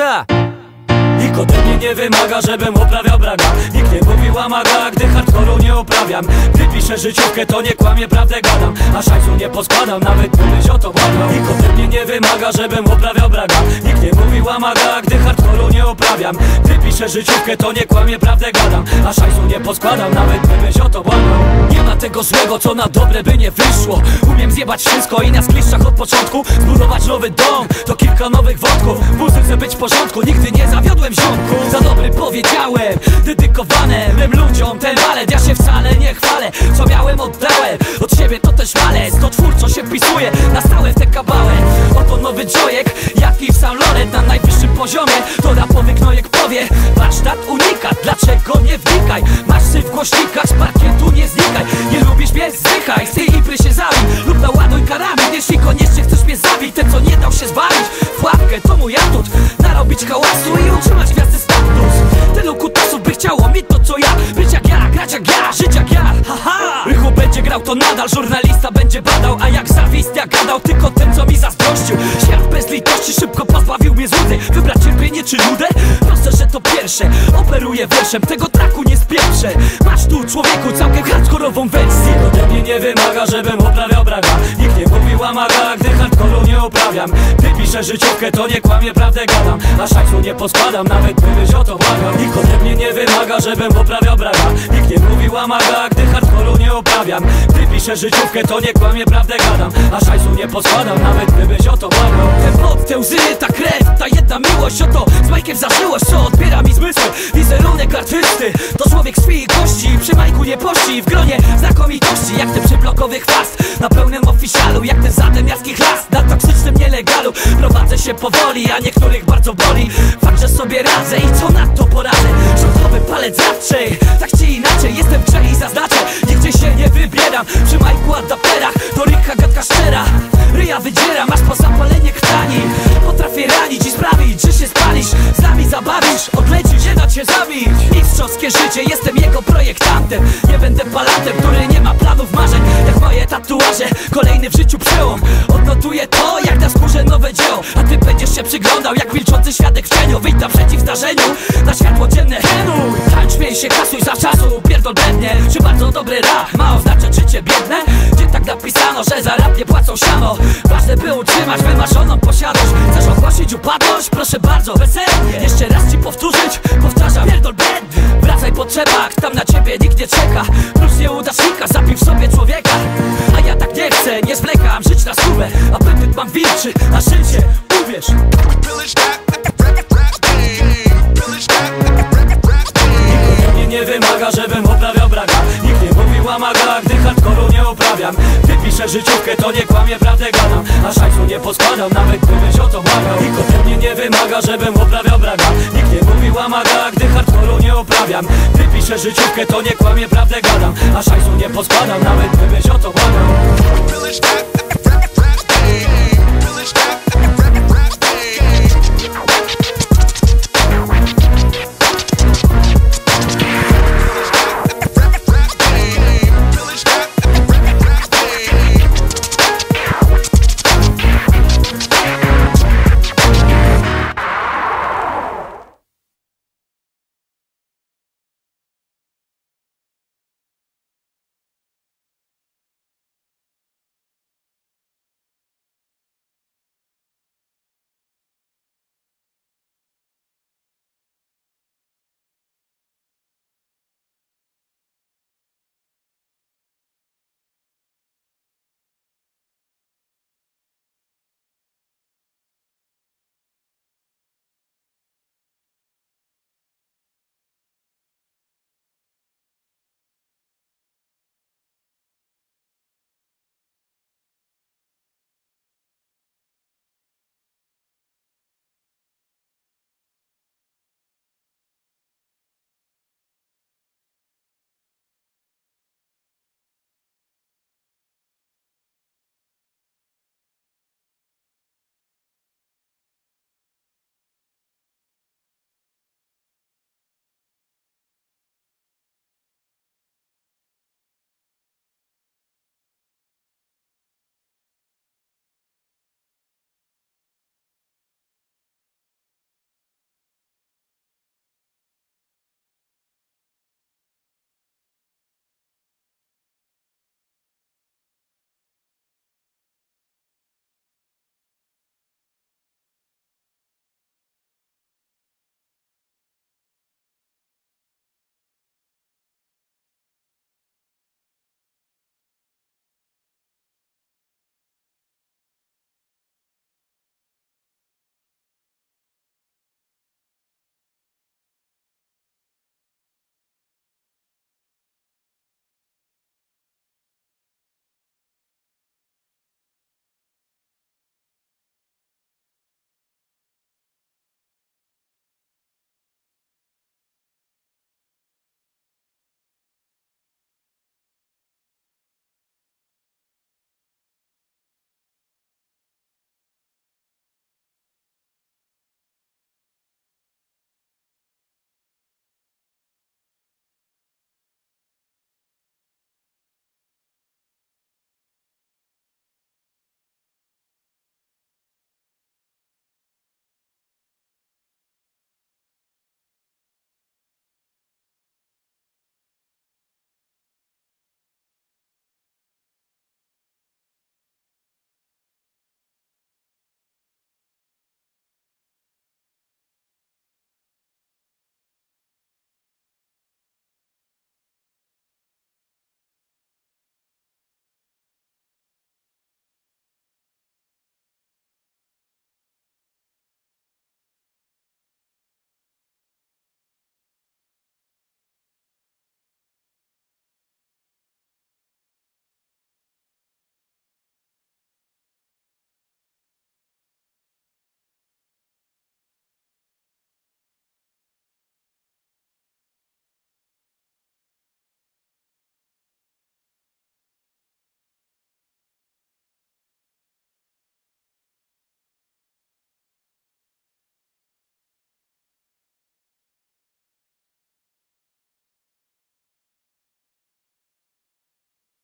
ta, Nikt ode mnie nie wymaga, żebym uprawiał braga. Nikt nie mówił amaga, gdy hardcore'u nie uprawiam. Gdy piszę życiówkę, to nie kłamie, prawdę gadam. A szajsu nie poskładam, nawet gdybyś o to błagał Nikt ode mnie nie wymaga, żebym uprawiał braga. Nikt nie mówił amaga, gdy hardcore'u nie uprawiam. Gdy piszę życiówkę, to nie kłamie, prawdę gadam. A szajsu nie poskładam, nawet gdybyś o to błagał Nie ma tego złego, co na dobre by nie wyszło. Umiem zjebać wszystko i na skliszczach od początku. Zbudować nowy dom, to kilka nowych wątków W porządku, nigdy nie zawiodłem ziomku. Za dobry powiedziałem, dedykowane mym ludziom Ten balet, ja się wcale nie chwalę Co miałem oddałem, od siebie to też malec To twórczo się wpisuje. Na stałe w tę kabałę. Oto nowy Joyek, jaki w sam Loret Na najwyższym poziomie, to rapowy knojek powie Warsztat unikat, dlaczego nie wnikaj? Masz w głośnikach, z parkietu nie znikaj. Nie lubisz mnie, zdychaj, z tej impry się zabij Lub naładuj karami, jeśli koniecznie chcesz mnie zabić. Ten co nie dał się zbawić, w łapkę to mój atut Narobić hałasu i utrzymać gwiazdy status. Tylu kutasów by chciało mieć to co ja. Być jak ja, grać jak ja, żyć jak ja. Haha! Rychu będzie grał to nadal, żurnalista będzie badał. A jak zawist ja gadał, tylko ten co mi zazdrościł. Świat bez litości szybko pozbawił mnie złudy. Wybrać cierpienie czy nudę? Proste, że to pierwsze. Operuję wierszem, tego traku nie spieprzę Masz tu człowieku całkiem hardkorową wersję. Ode mnie nie wymaga, żebym uprawiał braga Nikt nie mówił amaga, gdy nie Gdy piszę życiówkę, to nie kłamie, prawdę gadam. A szajsu nie poskładam, nawet gdybyś o to błagał. Nikt ode mnie nie wymaga, żebym uprawiał braga. Nikt nie mówił amaga, gdy hardkoru nie uprawiam Gdy piszę życiówkę, to nie kłamie, prawdę gadam. A szajsu nie poskładam, nawet gdybyś o to błagał Te pot, te łzy, ta krew, ta jedna miłość. Oto z Majkiem zażyłość, co odbiera mi zmysły. Wizerunek artysty, to człowiek z i kości. Przy Majku nie pości, w gronie znakomitości Jak ten przyblokowy chwast, na pełnym oficjalu Jak ten zademiarski chlas, na toksycznym nielegalu Prowadzę się powoli, a niektórych bardzo boli. Fakt, że sobie radzę i co na to poradzę? Rządowy palec zawsze, tak czy inaczej Jestem Nie będę palatem, który nie ma planów marzeń. Jak moje tatuaże, kolejny w życiu przełom. Odnotuję to, jak na skórze nowe dzieło. A ty będziesz się przyglądał, jak milczący świadek w cieniu Wyjdź naprzeciw zdarzeniu, na światło dzienne Henuj, tańcz, śmiej się, kasuj za czasu. Pierdol bednie, czy bardzo dobry rap Ma oznaczać życie biedne? Gdzie tak napisano, że za rap nie płacą siano? Ważne by utrzymać wymarzoną posiadłość. Chcesz ogłosić upadłość? Proszę bardzo, weselnie Jeszcze raz ci powtórzyć, powtarzam. Pierdol ciebie nikt nie czeka. Plus nieudacznika, zapił w sobie człowieka. A ja tak nie chcę, nie zwlekam Żyć na stówę, apetyt mam wilczy A życie, uwierz. Nikt nie wymaga, żebym uprawiał braga Nikt nie mówił amaga, gdy hardkoru nie uprawiam Gdy piszę życiówkę, to nie kłamie, prawdę gadam. A szajsu nie poskładam, nawet gdybyś o to błagał. Nikt ode mnie nie wymaga, żebym uprawiał braga Nikt nie mówił amaga, gdy poprawiam Ty piszę życiówkę, to nie kłamie, prawdę gadam A szajsu nie poskładam, nawet bym o to błagał